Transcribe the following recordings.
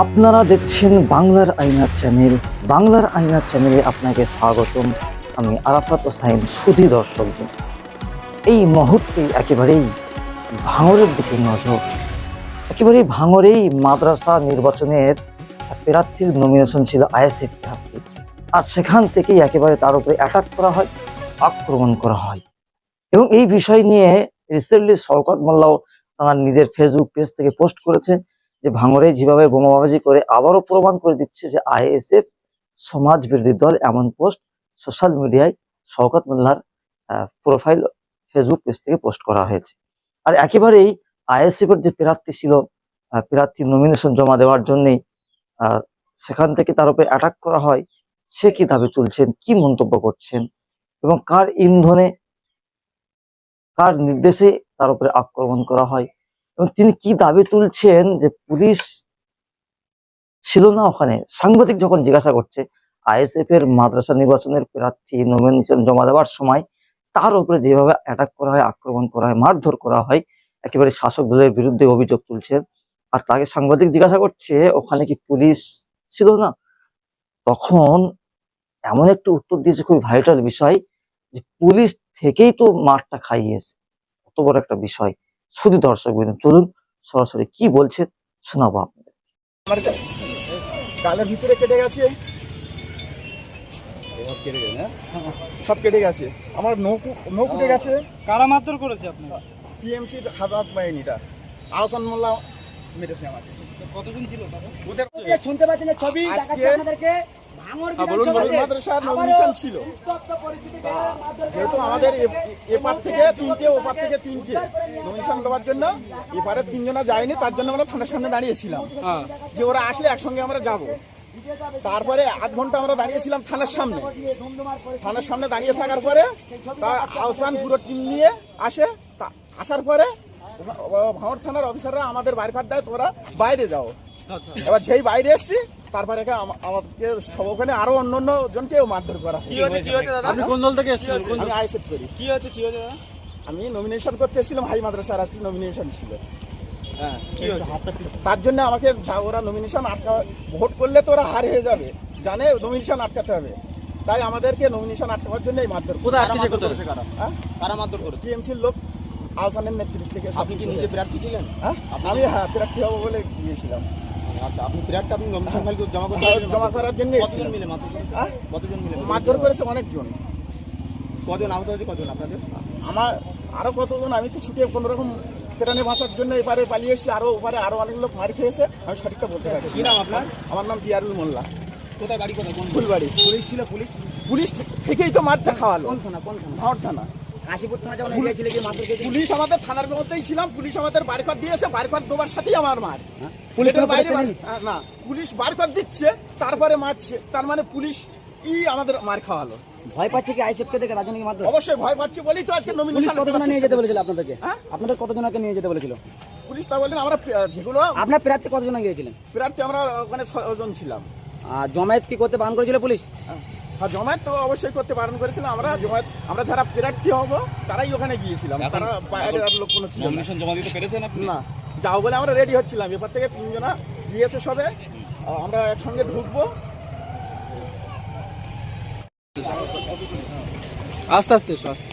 আপনারা দেখছেন বাংলার আইনা চ্যানেল, বাংলার আইনা চ্যানেলে আপনাকে স্বাগতম। আমি আরাফাত হোসাইন, সুধী দর্শক। এই মুহূর্তে একেবারেই ভাঙরের দিকে নজর। একেবারেই ভাঙরেই মাদ্রাসা নির্বাচনের প্রার্থীর নমিনেশন ছিল আইএসএফ প্রার্থী। আর সেখান থেকেই একেবারে তার উপরে অ্যাটাক করা হয়, আক্রমণ করা হয়। এবং এই বিষয় নিয়ে রিসেন্টলি শওকত মোল্লাও তার নিজের ফেসবুক পেজ থেকে পোস্ট করেছে। যে ভাঙরে যেভাবে বোমাবাজি করে আবারও প্রমাণ করে দিচ্ছে যে আইএসএফ সমাজ বিরোধী দল এমন পোস্ট সোশ্যাল মিডিয়ায় শওকত মোল্লার প্রোফাইল ফেসবুক পেজ থেকে পোস্ট করা হয়েছে। আর একেবারেই আইএসএফ এর যে প্রার্থী ছিল প্রার্থী নমিনেশন জমা দেওয়ার জন্যই আহ, সেখান থেকে তার উপরে অ্যাটাক করা হয় সে কি দাবি তুলছেন কি মন্তব্য করছেন এবং কার ইন্ধনে কার নির্দেশে তার উপরে আক্রমণ করা হয়? এবং তিনি কি দাবি তুলছেন যে পুলিশ ছিল না ওখানে? সাংবাদিক যখন জিজ্ঞাসা করছে, আইএসএফ এর মাদ্রাসা নির্বাচনের প্রার্থী নমিনেশন জমা দেওয়ার সময় তার উপরে যেভাবে অ্যাটাক করা হয়, আক্রমণ করা হয়, মারধর করা হয়, একেবারে শাসক দলের বিরুদ্ধে অভিযোগ তুলছেন। আর তাকে সাংবাদিক জিজ্ঞাসা করছে, ওখানে কি পুলিশ ছিল না? তখন এমন একটা উত্তর দিয়েছে, খুবই ভাইটাল বিষয়, যে পুলিশ থেকেই তো মারটা খাইয়েছে। অত বড় একটা বিষয়। শুধু দর্শক বিন্দু চলুন সরাসরি কি বলছেন শোনাবো আপনাদের। গালের ভিতরে কেটে গেছে। সব কেটে গেছে আমার নৌকু নৌ গেছে। কারা মারধর করেছে আপনার? টিএমসির হাত বাহিনীটা। আহসান মোল্লা মেরেছে আমাকে। কতজন ছিল ওদের শুনতে ছবি দেখাচ্ছে আপনাদেরকে। ভাঙর হ্যাঁ, নমিনেশন ছিল। যেহেতু আমাদের এপার থেকে তিনটে ওপার থেকে তিনটে নমিনেশন দেওয়ার জন্য এপারে তিনজনা যায়নি তার জন্য আমরা থানার সামনে দাঁড়িয়েছিলাম। হ্যাঁ। যে ওরা আসলে একসঙ্গে আমরা যাব। তারপরে আধ ঘণ্টা আমরা দাঁড়িয়েছিলাম থানার সামনে। থানার সামনে দাঁড়িয়ে থাকার পরে তার আহসান পুরো টিম নিয়ে আসে। তা- আসার পরে ভাঙড় থানার অফিসাররা আমাদের বাইরে কাট দেয় তোরা বাইরে যাও। এবার যেই বাইরে এসছি তারপরে আমাকে সব ওখানে আরও অন্য অন্য জনকেও মারধর করা। আপনি কোন দল থেকে এসেছিলেন? কোন আমি আইসেট করি। কি হয়েছে কি হয়েছে আমি নমিনেশন করতে এসেছিলাম হাই মাদ্রাসা রাষ্ট্রীয় নমিনেশন ছিল। হ্যাঁ তার জন্য আমাকে ওরা নমিনেশন আটকা ভোট করলে তো ওরা হার হয়ে যাবে। জানে নমিনেশন আটকাতে হবে। তাই আমাদেরকে নমিনেশন আটকাবার জন্য এই মারধর কোথায় আটকেছে কোথায়? হ্যাঁ? কারা মারধর করেছে? টিএমসির লোক আহসানের নেতৃত্ব থেকে আপনি কি নিজে প্রার্থী ছিলেন? হ্যাঁ? আমি হ্যাঁ প্রার্থী হব বলে গিয়েছিলাম। আচ্ছা আপনি আপনি নমিনেশন ফাইল জমা করতে হ্যাঁ, জমা করার জন্য কতজন মিলে হ্যাঁ? কতজন মিলে? মারধর করেছে অনেকজন। কজন? আহত হয়েছে কজন আপনাদের? আমার আরও কতজন? আমি তো ছুটে কোনো রকম পেটানে ভাষার জন্য এবারে পালিয়ে এসেছি। আরও ওপারে আরও অনেক লোক মার খেয়েছে। আমি সঠিকটা বলতে পারছি কি নাম আপনার? আমার নাম জিয়ারুল মোল্লা। কোথায় বাড়ি কোথায়? ফুলবাড়ি। পুলিশ ছিল পুলিশ? পুলিশ থেকেই তো মারটা খাওয়ালো। কোন থানা কোন থানা? থানা। কাশীপুর থানা যখন এরিয়া ছিল গিয়ে মারধর পুলিশ আমাদের থানার মধ্যেই ছিলাম পুলিশ আমাদের দিয়েছে দেওয়ার সাথেই আমার মার। পুলিশ পুলিশের বাইরে না পুলিশ দিচ্ছে তারপরে মারছে তার মানে পুলিশ ই আমাদের মার খাওয়ালো। ভয় পাচ্ছে কি দেখে রাজনীতি অবশ্যই ভয় পাচ্ছে বলেই তো আজকে নমিনেশন কতজনা নিয়ে যেতে বলেছিল আপনাদেরকে? হ্যাঁ? আপনাদের কতজনকে নিয়ে যেতে বলেছিল? পুলিশ তা বললেন আমরা যেগুলো আপনার প্রার্থী কতজনা গিয়েছিলেন? প্রার্থী আমরা ওখানে ছজন ছিলাম। আর জমায়েত কি করতে বান করেছিল পুলিশ? আর জমায়েত তো অবশ্যই করতে বারণ করেছিলাম আমরা জমায়েত আমরা যারা প্রার্থী হব তারাই ওখানে গিয়েছিলাম। তারা বাইরের আর লোক কোনো ছিল না। জমা দিতে পেরেছেন আপনি? না যাও বলে আমরা রেডি হচ্ছিলাম। এবার থেকে তিনজনা গিয়েছে সবে আহ, আমরা একসঙ্গে ঢুকবো। আস্তে আস্তে এসো, আস্তে।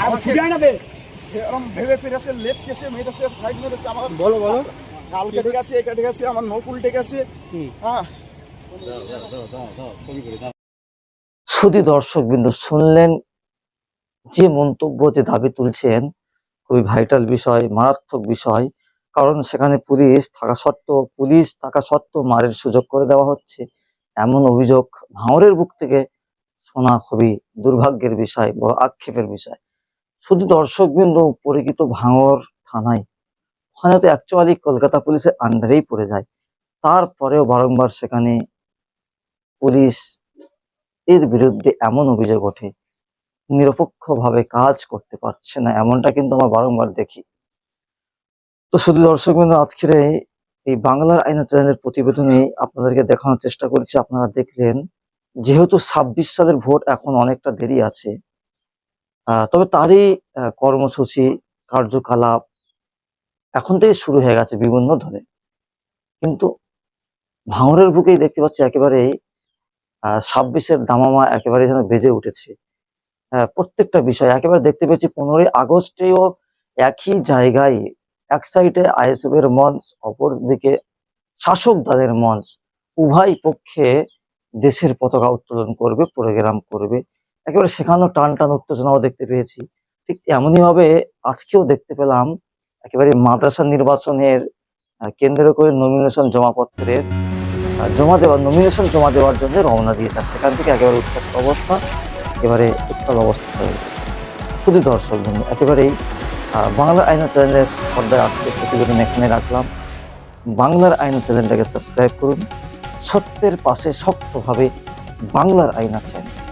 আর ছুটি না বে। সেরকম ভেবে ফিরেছে লেট কেসে মেরেছে ফাইট মেরেছে আমার বলো বলো। গাল কেটে গেছে এ কেটে গেছে আমার গেছে হ্যাঁ। শুধু দর্শক বিন্দু শুনলেন যে মন্তব্য যে দাবি তুলছেন খুবই ভাইটাল বিষয় মারাত্মক বিষয় কারণ সেখানে পুলিশ থাকা সত্ত্বেও পুলিশ থাকা সত্ত্বেও মারের সুযোগ করে দেওয়া হচ্ছে। এমন অভিযোগ ভাঙরের বুক থেকে শোনা খুবই দুর্ভাগ্যের বিষয় বড় আক্ষেপের বিষয়। শুধু দর্শক বিন্দু পরিচিত ভাঙর থানায় ওখানে তো অ্যাকচুয়ালি কলকাতা পুলিশের আন্ডারেই পড়ে যায়। তারপরেও বারংবার সেখানে পুলিশ এর বিরুদ্ধে এমন অভিযোগ ওঠে, নিরপেক্ষভাবে কাজ করতে পারছে না, এমনটা কিন্তু আমরা বারংবার দেখি। তো শুধু দর্শক বিন্দু, আজকের এই- বাংলার আইনা চ্যানেলের প্রতিবেদনে আপনাদেরকে দেখানোর চেষ্টা করেছি, আপনারা দেখলেন, যেহেতু ছাব্বিশ সালের ভোট এখন অনেকটা দেরি আছে তবে তারই কর্মসূচি, কার্যকলাপ এখন থেকে শুরু হয়ে গেছে বিভিন্ন ধরে কিন্তু ভাঙরের বুকেই দেখতে পাচ্ছি একেবারেই ছাব্বিশের দামামা একেবারে যেন বেজে উঠেছে। প্রত্যেকটা বিষয় একেবারে দেখতে পেয়েছি পনেরোই আগস্টেও একই জায়গায়, এক সাইডে আইএসএফ এর মঞ্চ, অপর দিকে শাসক দলের মঞ্চ। উভয় পক্ষে দেশের পতাকা উত্তোলন করবে, প্রোগ্রাম করবে। একেবারে সেখানেও টান টান উত্তেজনাও দেখতে পেয়েছি। ঠিক এমনই ভাবে আজকেও দেখতে পেলাম একেবারে মাদ্রাসা নির্বাচনের কেন্দ্র করে নমিনেশন জমাপত্রের জমা দেওয়ার নমিনেশন জমা দেওয়ার জন্য রওনা দিয়েছে। সেখান থেকে একেবারে উত্তপ্ত অবস্থা একেবারে উত্তাল অবস্থা হয়ে গেছে। শুধু দর্শক বন্ধু, একেবারেই বাংলা আইনা চ্যানেলের পর্দায় আজকে প্রতিবেদন এখানে রাখলাম। বাংলার আইনা চ্যানেলটাকে সাবস্ক্রাইব করুন। সত্যের পাশে শক্তভাবে বাংলার আইনা চ্যানেল